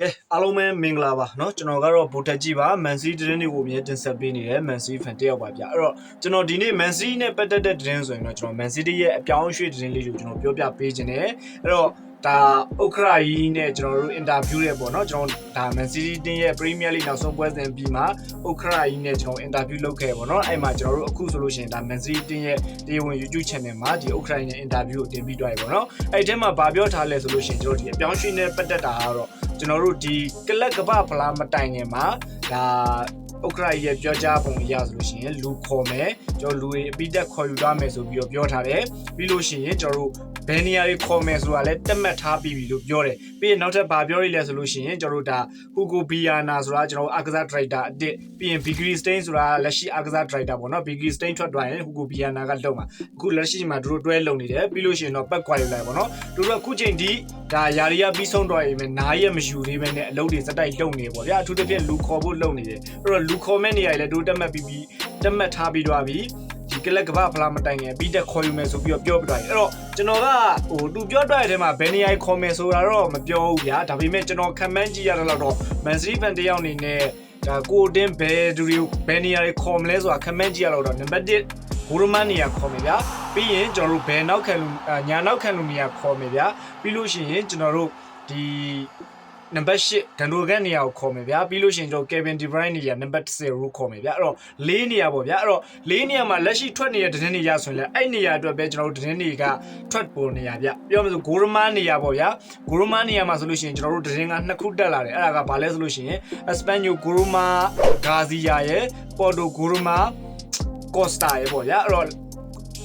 ကဲအားလုံးပဲမင်္ဂလာပါเนาะကျွန်တော်ကတော့ဗိုလ်တက်ကြီးပါမန်စီးသတင်းတွေကိုအမြဲတင်ဆက်ပေးနေတဲ့မန်စီးဖန်တယောက်ပါဗျအဲ့တော့ကျွန်တော်ဒီနေ့မန်စီးနဲ့ပတ်သက်တဲ့သတင်းဆိုရင်တော့ကျွန်တော်မန်စီးရဲ့အပြောင်းအရွှေ့သတင်းလေးကိုကျွန်တော်ပြောပြပေးခြင်းတယ်အဲ့တော့ ဒါဥက္ကရာကြီးနဲ့ကျွန်တော်တို့အင်တာဗျူးရဲပေါ့နော်ကျွန်တော်ဒါမန်စီးတီးရဲ့ပရီးမီးယားလိနောက်ဆုံးပွဲစဉ်ပြီးမှဥက္ကရာကြီးနဲ့ကျွန်တော်အင်တာဗျူးလုပ်ခဲ့ပေါ့နော်အဲ့မှာကျွန်တော်တို့အခုဆိုလို့ရှိရင်ဒါမန်စီးတီးရဲ့တရားဝင် YouTube channel မှာဒီဥက္ကရာကြီးနဲ့အင်တာဗျူးကိုတင်ပြီးတွားရပေါ့နော်အဲ့ထဲမှာဗာပြောထားလဲဆိုလို့ရှိရင်ကျွန်တော်ဒီအပြောင်းရွှေ့နဲ့ပတ်သက်တာကတော့ကျွန်တော်တို့ဒီကလပ်ကပဖလားမတိုင်ခင်မှာဒါ ဥက္ခရာရဲ့ပြောကြားပုံအရဆိုလို့ရှိရင်လူခေါ်မယ်ကျွန်တော်လူတွေအပိတက်ခေါ်ယူသွားမယ်ဆိုပြီးတော့ပြောထားတယ်ပြီးလို့ရှိရင်ကျွန်တော်တို့ဘယ်နေရာတွေခေါ်မယ်ဆိုတာလည်းတက်မှတ်ထားပြီးပြီလို့ပြောတယ်ပြီးရင်နောက်ထပ်ဗာပြောရလဲဆိုလို့ရှိရင်ကျွန်တော်တို့ဒါဟူကိုဘီယာနာဆိုတာကျွန်တော်တို့အာကစားဒရိုက်တာအစ်ပြီးရင်ဘီဂရီစတိန်ဆိုတာလက်ရှိအာကစားဒရိုက်တာပေါ့နော်ဘီဂရီစတိန်ထွက်သွားရင်ဟူကိုဘီယာနာကလုံမှာအခုလက်ရှိမှာတို့တွဲလုံနေတယ်ပြီးလို့ရှိရင်တော့ပတ်ခွာယူလိုက်ပေါ့နော်တို့တော့အခုချိန်ဒီဒါယာရီယာပြီးဆုံးတော့ရင်နားရမယူသေးပဲနဲ့အလုပ်တွေစက်တိုက်လုံနေပေါ့ဗျာအထူးသဖြင့်လူခေါ်ဖို့လုံနေတယ်အဲ့တော့လူခေါ်မဲ့နေရာတွေလည်းတို့တက်မှတ်ပြီးပြီးတက်မှတ်ထားပြီးတော့ပြီဒီကလက်ကဘာဖလားမတိုင်ခင်ပြီးတက်ခေါ်ယူမယ်ဆိုပြီးတော့ပြောပြသွားတယ်အဲ့တော့ကျွန်တော်ကဟိုသူပြောတော့တဲ့ထဲမှာဘယ်နေရာခေါ်မယ်ဆိုတာတော့မပြောဘူးဗျာဒါပေမဲ့ကျွန်တော်ခံမှန်းကြည့်ရတဲ့တော့မန်စီးဖန်တယောက်အနေနဲ့ဒါကိုတင်းဘယ်သူတွေဘယ်နေရာတွေခေါ်မလဲဆိုတာခံမှန်းကြည့်ရတော့နံပါတ်1ဘူရမန်နေရာခေါ်မယ်ဗျာပြီးရင်ကျွန်တော်တို့ဘယ်နောက်ခံလူညာနောက်ခံလူနေရာခေါ်မယ်ဗျာပြီးလို့ရှိရင်ကျွန်တော်တို့ဒီ နံပါတ်8ဒန်ဒိုဂန်နေရာကိုခေါ်မယ်ဗျာပြီးလို့ရှိရင်ကျွန်တော် Kevin De Bruyne နေရာနံပါတ်10ကိုခေါ်မယ်ဗျာအဲ့တော့၄နေရာပေါ့ဗျာအဲ့တော့၄နေရာမှာလက်ရှိထွက်နေတဲ့သတင်းတွေရဆိုရင်လည်းအဲ့နေရာအတွက်ပဲကျွန်တော်တို့သတင်းတွေကထွက်ပေါ်နေရဗျပြောမှဆိုဂိုရမန်နေရာပေါ့ဗျာဂိုရမန်နေရာမှာဆိုလို့ရှိရင်ကျွန်တော်တို့သတင်းကနှစ်ခုတက်လာတယ်အဲ့ဒါကဘာလဲဆိုလို့ရှိရင် Espanyol ဂိုရမာဂါဇီယာရဲ့ Porto ဂိုရမာကော့စတာရဲ့ပေါ့ဗျာအဲ့တော့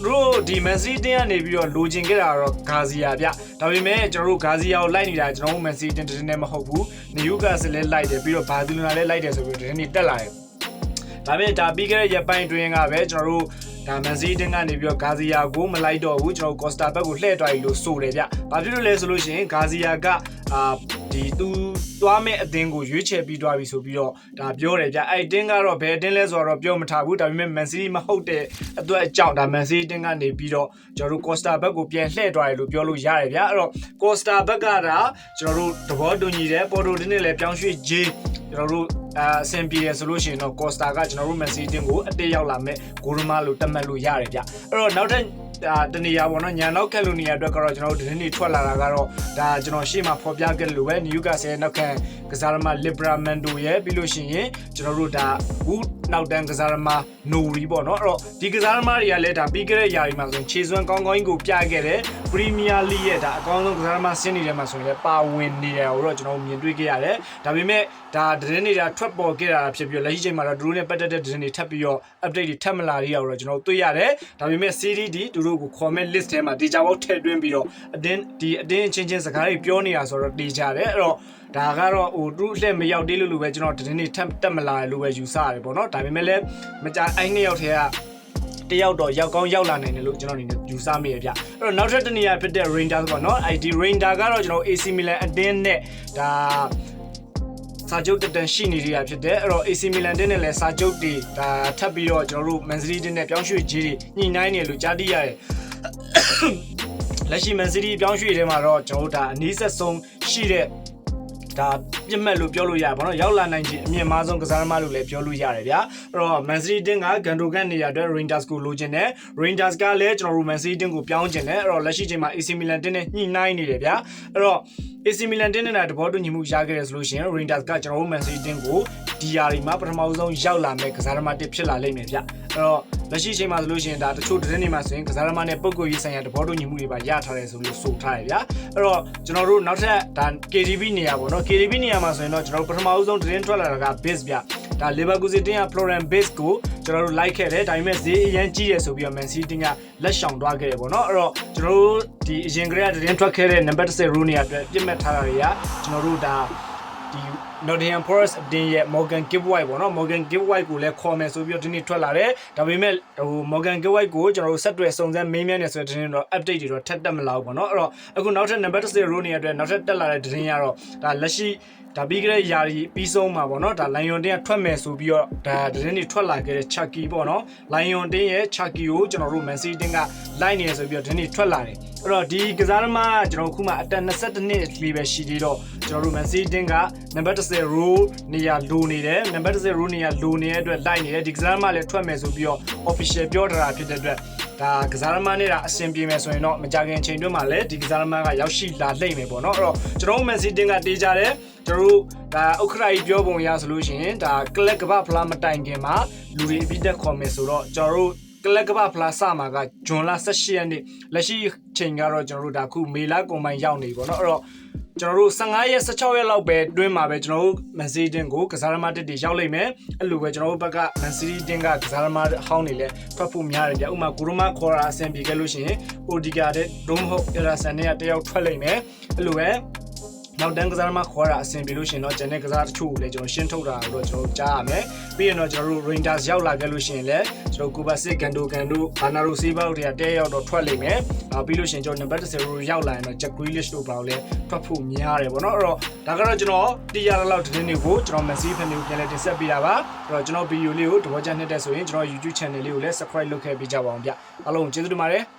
တို့ဒီမန်စီးတင်ကနေပြီးတော့လိုချင်ခဲ့တာတော့ဂါဇီယာဗျဒါပေမဲ့ကျွန်တော်တို့ဂါဇီယာကိုလိုက်နေတာကျွန်တော်တို့မန်စီးတင်တင်နဲ့မဟုတ်ဘူးနယူကာဆယ်လည်းလိုက်တယ်ပြီးတော့ဘာစီလိုနာလည်းလိုက်တယ်ဆိုပြီးတော့ဒီနေ့တက်လာတယ်ဒါပေမဲ့ဒါပြီးခဲ့တဲ့ရက်ပိုင်းတွင်းကပဲကျွန်တော်တို့ဒါမန်စီးတင်ကနေပြီးတော့ဂါဇီယာကိုမလိုက်တော့ဘူးကျွန်တော်ကော့စတာဘက်ကိုလှည့်သွားပြီလို့ဆိုတယ်ဗျဘာဖြစ်လို့လဲဆိုလို့ရှိရင်ဂါဇီယာကအာ ဒီသူသွားမဲ့အတင်းကိုရွေးချယ်ပြီးသွားပြီဆိုပြီးတော့ဒါပြောတယ်ဗျအဲ့အတင်းကတော့ဘယ်အတင်းလဲဆိုတော့ပြောမထားဘူးဒါပေမဲ့မန်စီးမဟုတ်တဲ့အတွက်အကြောင်းဒါမန်စီးတင်းကနေပြီးတော့ကျွန်တော်တို့ကော့စတာဘက်ကိုပြန်လှည့်သွားတယ်လို့ပြောလို့ရတယ်ဗျအဲ့တော့ကော့စတာဘက်ကဒါကျွန်တော်တို့သဘောတူညီတယ်ပေါ်တိုတင်းနဲ့လည်းပြောင်းရွှေ့ဂျေးကျွန်တော်တို့အအဆင်ပြေတယ်ဆိုလို့ရှိရင်တော့ကော့စတာကကျွန်တော်တို့မန်စီးတင်းကိုအတက်ရောက်လာမဲ့ဂိုရမာလို့တတ်မှတ်လို့ရတယ်ဗျအဲ့တော့နောက်ထပ် ဒါတနေရာပေါ့နော်ညာနောက်ကက်လိုနီယာအတွက်ကတော့ကျွန်တော်တို့သတင်းတွေထွက်လာတာကတော့ဒါကျွန်တော်ရှေ့မှာဖော်ပြခဲ့လို့ပဲနယူကာဆယ်နောက်ခံ ကစားရမလစ်ဘရာမန်ဒိုရဲ့ပြီးလို့ရှိရင်ကျွန်တော်တို့ဒါဘူးနောက်တန်းကစားရမနိုရီပေါ့နော်အဲ့တော့ဒီကစားရမတွေကလည်းဒါပြီးခဲ့တဲ့ຢာတွေမှာဆိုရင်ခြေစွမ်းကောင်းကောင်းကြီးကိုပြခဲ့တယ်ပရီးမီးယားလိရဲ့ဒါအကောင်းဆုံးကစားရမဆင်းနေတဲ့မှာဆိုရင်လည်းပါဝင်နေတယ်ကိုတော့ကျွန်တော်မြင်တွေ့ခဲ့ရတယ်ဒါပေမဲ့ဒါသတင်းတွေကထွက်ပေါ်ခဲ့တာဖြစ်ပြီးတော့လက်ရှိချိန်မှာတော့သူတို့နဲ့ပတ်သက်တဲ့သတင်းတွေထပ်ပြီးတော့ update တွေထပ်မလာသေးရတော့ကျွန်တော်တွေ့ရတယ်ဒါပေမဲ့ series ဒီသူတို့ကို comment list ထဲမှာတေချာပေါက်ထည့်သွင်းပြီးတော့အတင်းဒီအတင်းချင်းချင်းစကားတွေပြောနေတာဆိုတော့တေချာတယ်အဲ့တော့ ဒါကတော့ဟိုသူ့အလှည့်မရောက်သေးလို့လို့ပဲကျွန်တော်သတင်းတွေထပ်တက်မလာတယ်လို့ပဲယူဆရတယ်ပေါ့နော်ဒါပေမဲ့လည်းမကြအိုင်းနှစ်ယောက်ထဲကတယောက်တော့ရောက်ကောင်းရောက်လာနိုင်တယ်လို့ကျွန်တော်အနေနဲ့ယူဆမိရဗျအဲ့တော့နောက်ထပ်တစ်နေရာဖြစ်တဲ့ Rangers ပေါ့နော် ID Ranger ကတော့ကျွန်တော် AC Milan အတင်းနဲ့ဒါစာချုပ်တက်တန်ရှိနေရတာဖြစ်တယ်အဲ့တော့ AC Milan တင်းနဲ့လည်းစာချုပ်တွေဒါထပ်ပြီးတော့ကျွန်တော်တို့ Man City တင်းနဲ့ပြောင်းရွှေ့ကြီးတွေညှိနှိုင်းနေလို့ကြားသိရတယ်လက်ရှိ Man City ပြောင်းရွှေ့ထဲမှာတော့ကျွန်တော်တို့ဒါအနည်းဆက်ဆုံးရှိတဲ့ ဒါပြတ်မှတ်လို့ပြောလို့ရပါတော့ရောက်လာနိုင်ခြင်းအမြင့်မားဆုံးကစားသမားလို့လည်းပြောလို့ရတယ်ဗျာအဲ့တော့ Man City တင်းကဂန်ဒိုကန်နေရာအတွက် Rangers ကိုလိုချင်တယ် Rangers ကလည်းကျွန်တော်တို့ Man City တင်းကိုပြောင်းချင်တယ်အဲ့တော့လက်ရှိချိန်မှာ AC Milan တင်းနဲ့ညှိနှိုင်းနေတယ်ဗျာအဲ့တော့ AC Milan တင်းနဲ့တဘောတူညီမှုရခဲ့တယ်ဆိုလို့ရှိရင် Rangers ကကျွန်တော်တို့ Man City တင်းကိုဒီယာရီမှာပထမဆုံးရောက်လာမဲ့ကစားသမားတစ်ဖြစ်လာလိမ့်မယ်ဗျအဲ့တော့ လက်ရှိချိန်မှာဆိုလို့ရှိရင်ဒါတချို့သတင်းတွေမှာဆိုရင်ကစားသမားနဲ့ပုံကိုရေးဆိုင်ရာတဘောတူညီမှုတွေပါရထားတယ်ဆိုလို့ဆိုထားတယ်ဗျအဲ့တော့ကျွန်တော်တို့နောက်ထပ်ဒါ KDB နေရာပေါ့နော် KDB နေရာမှာဆိုရင်တော့ကျွန်တော်တို့ပထမဆုံးသတင်းထွက်လာတာက Base ဗျဒါ Leverkusen တင်းက Florian Base ကိုကျွန်တော်တို့ like ခဲ့တယ်ဒါပေမဲ့ဈေးအရင်ကြီးတယ်ဆိုပြီးတော့ Man City တင်းကလက်ရှောင်သွားခဲ့တယ်ပေါ့နော်အဲ့တော့ကျွန်တော်တို့ဒီအရင်ကတည်းကသတင်းထွက်ခဲ့တဲ့ number 10 Rooney အတွက်ပြစ်မှတ်ထားတာတွေကကျွန်တော်တို့ဒါ ဒီ Nottingham Forest အတင်းရဲ့ Morgan Gibbs-White ပေါ့နော် Morgan Gibbs-White ကိုလည်းခေါ်မယ်ဆိုပြီးတော့ဒီနေ့ထွက်လာတယ်ဒါပေမဲ့ဟို Morgan Gibbs-White ကိုကျွန်တော်တို့ဆက်တွေ့စုံစမ်းမေးမြန်းနေဆိုတဲ့သတင်းတော့ update တွေတော့ထပ်တက်မလာဘူးပေါ့နော်အဲ့တော့အခုနောက်ထပ် number 10 Rooney အတွက်နောက်ထပ်တက်လာတဲ့သတင်းကတော့ဒါလက်ရှိဒါပြီးကြတဲ့ယာရီပြီးဆုံးမှာပေါ့နော်ဒါလိုင်ယွန်တင်းကထွက်မယ်ဆိုပြီးတော့ဒါသတင်းတွေထွက်လာခဲ့တဲ့ Chucky ပေါ့နော်လိုင်ယွန်တင်းရဲ့ Chucky ကိုကျွန်တော်တို့ Man City တင်းကလိုက်နေဆိုပြီးတော့သတင်းတွေထွက်လာတယ်အဲ့တော့ဒီကစားသမားကကျွန်တော်ခုမှအသက်22နှစ်လေးပဲရှိသေးတော့ ကျွန်တော်တို့ Man City တင်းကနံပါတ်10 row နေရာလိုနေတယ်နံပါတ်10 row နေရာလိုနေတဲ့အတွက်လိုက်နေတယ်ဒီကစားသမားလည်းထွက်မယ်ဆိုပြီးတော့ official ပြောထားတာဖြစ်တဲ့အတွက်ဒါကစားသမားနဲ့ကအဆင်ပြေမယ်ဆိုရင်တော့မကြခင်အချိန်တွင်းမှာလည်းဒီကစားသမားကရောက်ရှိလာလိမ့်မယ်ပေါ့နော်အဲ့တော့ကျွန်တော်တို့ Man City တင်းကတေးကြတယ်ကျွန်တော်တို့ဒါဥက္ခရာကြီးပြောပုံရဆိုလို့ရှိရင်ဒါကလပ်ကပ္ပဖလားမတိုင်ခင်မှာလူတွေအပြည့်တက်ခေါ်မယ်ဆိုတော့ကျွန်တော်တို့ကလပ်ကပ္ပဖလားစမှာကဂျွန်လ18ရက်နေ့လက်ရှိချိန်ကတော့ကျွန်တော်တို့ဒါခုမေလကုန်ပိုင်းရောက်နေပြီပေါ့နော်အဲ့တော့ ကျွန်တော်တို့15ရက်16ရက်လောက်ပဲတွင်းမှာပဲကျွန်တော်တို့မန်စီးတင်ကိုကစားသမားတစ်တွေရောက်လိမ့်မယ်အဲ့လိုပဲကျွန်တော်တို့ဘက်ကမန်စီးတင်ကကစားသမားအဟောင်းတွေလည်းထွက်ဖို့များတယ်ဗျဥပမာဂူရမခေါ်ရာအဆင်ပြေခဲ့လို့ရှိရင်အိုဒီကာတဲ့ဒုံမဟုတ်အရာဆန်နဲ့တယောက်ထွက်လိမ့်မယ်အဲ့လိုပဲ နောက်တန်းကစားသမားခေါ်တာအဆင်ပြေလို့ရှိရင်တော့ဂျန်တဲ့ကစားတချို့ကိုလည်းကျွန်တော်ရှင်းထုတ်တာတော့ကျွန်တော်ကြားရမယ်ပြီးရင်တော့ကျွန်တော်တို့ Rangers ရောက်လာခဲ့လို့ရှိရင်လည်းကျွန်တော်ကိုပါစစ်ကန်တိုကန်တို့ဘာနာရိုစီးဘောက်တွေကတဲရောက်တော့ထွက်လိမ့်မယ်အာပြီးလို့ရှိရင်ကျွန်တော်နံပါတ်10ရိုရောက်လာရင်တော့ Jack Grealish တို့ဘာလို့လဲထွက်ဖို့များတယ်ပေါ့နော်အဲ့တော့ဒါကတော့ကျွန်တော်တီးရတဲ့လောက်တင်းတွေကိုကျွန်တော် Messi fan တွေကိုပြန်လည်တင်ဆက်ပေးတာပါအဲ့တော့ကျွန်တော်ဗီဒီယိုလေးကိုတဘောချနှစ်တဲ့ဆိုရင်ကျွန်တော် YouTube channel လေးကိုလည်း subscribe လုပ်ခဲ့ပေးကြပါအောင်ဗျအားလုံးကျေးဇူးတင်ပါတယ်